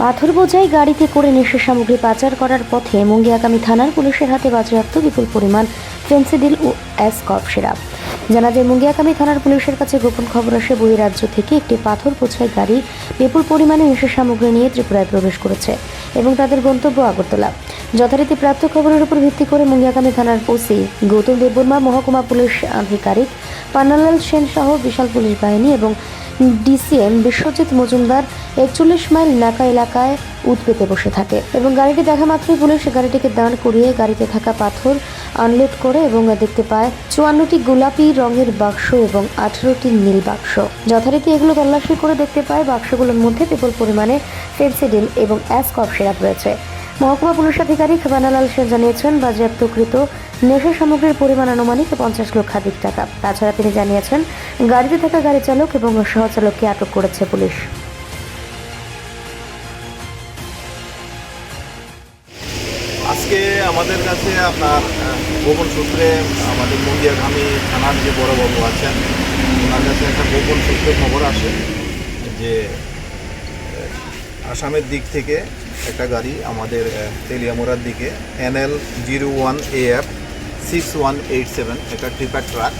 পাথর বোঝাই গাড়িতে করে নেশা সামগ্রী পাচার করার পথে মুঙ্গিয়াকামী থানার পুলিশের হাতে বাজেয়াপ্ত বিপুল পরিমাণ ফেন্সিডিল ও অ্যাসকপ সিরাপ জানা যায় মুঙ্গিয়াকামী থানার পুলিশের কাছে গোপন খবর আসে বহিরাজ্য থেকে একটি পাথর বোঝাই গাড়ি বিপুল পরিমাণে নেশা সামগ্রী নিয়ে ত্রিপুরায় প্রবেশ করেছে এবং তাদের গন্তব্য আগরতলা। যথারীতি প্রাপ্ত খবরের উপর ভিত্তি করে মুঙ্গিয়াকামী থানার ওসি গৌতম দেববর্মা, মহকুমা পুলিশ আধিকারিক পান্নালাল সেন সহ বিশাল পুলিশ বাহিনী এবং ডিসিএম বিশ্বজিৎ মজুমদার একচল্লিশ মাইল নাকা এলাকায় উৎপেতে বসে থাকে এবং গাড়িটি দেখা মাত্রই পুলিশ গাড়িটিকে দাঁড় করিয়ে গাড়িতে থাকা পাথর আনলোড করে এবং দেখতে পায় চুয়ান্নটি গোলাপি রঙের বাক্স এবং আঠারোটি নীল বাক্স। যথারীতি এগুলো তল্লাশি করে দেখতে পায় বাক্সগুলোর মধ্যে বিপুল পরিমাণে ফেন্সিডিল এবং অ্যাসকপ সিরাপ রয়েছে। মহকুমা পুলিশ আধিকারিক বানালাল সেন জানিয়েছেন, বাজেয়াপ্তকৃত নেশা সামগ্রীর পরিমাণ আনুমানিক পঞ্চাশ লক্ষাধিক টাকা। তাছাড়া তিনি জানিয়েছেন, গাড়িতে থাকা গাড়ি চালক এবং সহচালককে আটক করেছে পুলিশ। আজকে আমাদের কাছে আপনার গোপন সূত্রে আমাদের মন্দিয়াঘামী থানার যে বড়বাবু আছেন, ওনার কাছে একটা গোপন সূত্রে খবর আসে যে আসামের দিক থেকে একটা গাড়ি আমাদের তেলিয়ামোড়ার দিকে NL zero one A F six one eight seven, একটা ট্রিপার ট্রাক।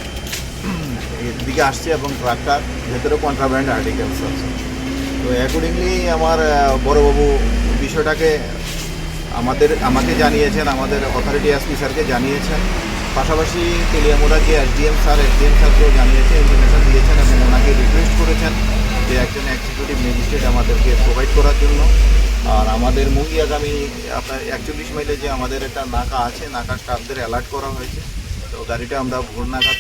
এর দিকে আসছে এবং ট্রাকটার ভেতরে কন্ট্রাব্যান্ড আর্টিকেলস আছে। তো অ্যাকর্ডিংলি আমার বড়বাবু বিষয়টাকে আমাদের, আমাকে জানিয়েছেন, আমাদের অথরিটি এসপি স্যারকে জানিয়েছেন। পাশাপাশি তেলিয়ামোড়া যে এসডিএম স্যার এসডিএম স্যারকেও জানিয়েছে ইনফরমেশন দিয়েছেন এবং ওনাকে রিকোয়েস্ট করেছেন যে একজন এক্সিকিউটিভ ম্যাজিস্ট্রেট আমাদেরকে প্রোভাইড করার জন্য। আর আমাদের মুঙ্গিয়াগামী আপনার একচল্লিশ মাইলে যে আমাদের একটা নাকা আছে, নাকা স্টাফদের অ্যালার্ট করা হয়েছে। তো গাড়িটা আমরা ভোর নাগাদ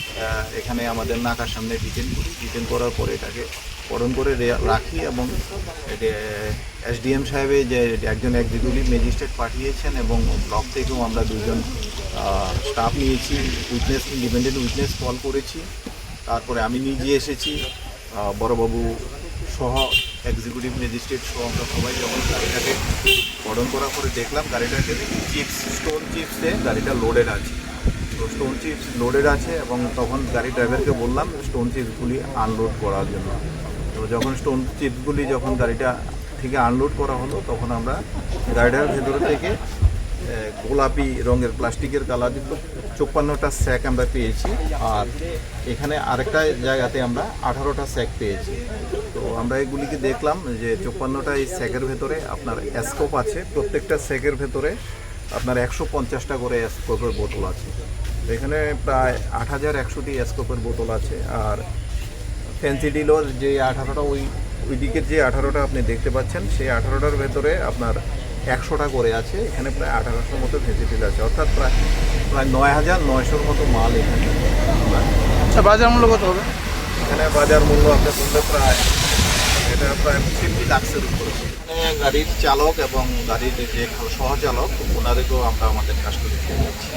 এখানে আমাদের নাকার সামনে ডিটেন করি। ডিটেন করার পরে এটাকে পরণ করে রাখি এবং এসডিএম সাহেবে যে একজন এক্সিকিউটিভ ম্যাজিস্ট্রেট পাঠিয়েছেন এবং ব্লক থেকেও আমরা দুজন স্টাফ নিয়েছি, উইটনেস, ইন্ডিপেন্ডেন্ট উইটনেস কল করেছি। তারপরে আমি নিজে এসেছি বড়বাবু সহ, এক্সিকিউটিভ ম্যাজিস্ট্রেট সহ আমরা সবাই যখন গাড়িটাকে পরণ করার পরে দেখলাম, গাড়িটাকে চিপস, স্টোন চিপসে গাড়িটা লোডেড আছে। তো স্টোন চিপস লোডেড আছে এবং তখন গাড়ি ড্রাইভারকে বললাম স্টোন চিপসগুলি আনলোড করার জন্য। তো যখন স্টোন চিপসগুলি যখন গাড়িটা থেকে আনলোড করা হলো, তখন আমরা গাড়িটার ভেতর থেকে গোলাপি রঙের প্লাস্টিকের কালারযুক্ত চোপ্পান্নটা স্যাক আমরা পেয়েছি আর এখানে আরেকটা জায়গাতে আমরা আঠারোটা স্যাক পেয়েছি। তো আমরা এগুলিকে দেখলাম যে চোপ্পান্নটা এই স্যাকের ভেতরে আপনার স্কোপ আছে, প্রত্যেকটা স্যাকের ভেতরে আপনার একশো পঞ্চাশটা করে স্কোপের বোতল আছে। এখানে প্রায় আট হাজার একশোটি স্কোপের বোতল আছে আর ফ্যান্সি ডিলোর যে আঠারোটা ওই ওই দিকের যে আঠারোটা আপনি দেখতে পাচ্ছেন সেই আঠারোটার ভেতরে আপনার একশোটা করে আছে এখানে প্রায় আঠারোশোর মতো ফ্যান্সি ডিল আছে অর্থাৎ প্রায় প্রায় নয় হাজার নয়শোর মতো মাল এখানে আচ্ছা বাজার মূল্য কত হবে? এখানে বাজার মূল্য আপনি বললে প্রায় এটা প্রায় ফিফটি লাক্সের উপরে। এখানে গাড়ির চালক এবং গাড়ির যে সহচালক ওনাদেরকেও আমরা আমাদের কাস্টডিতে নিচ্ছি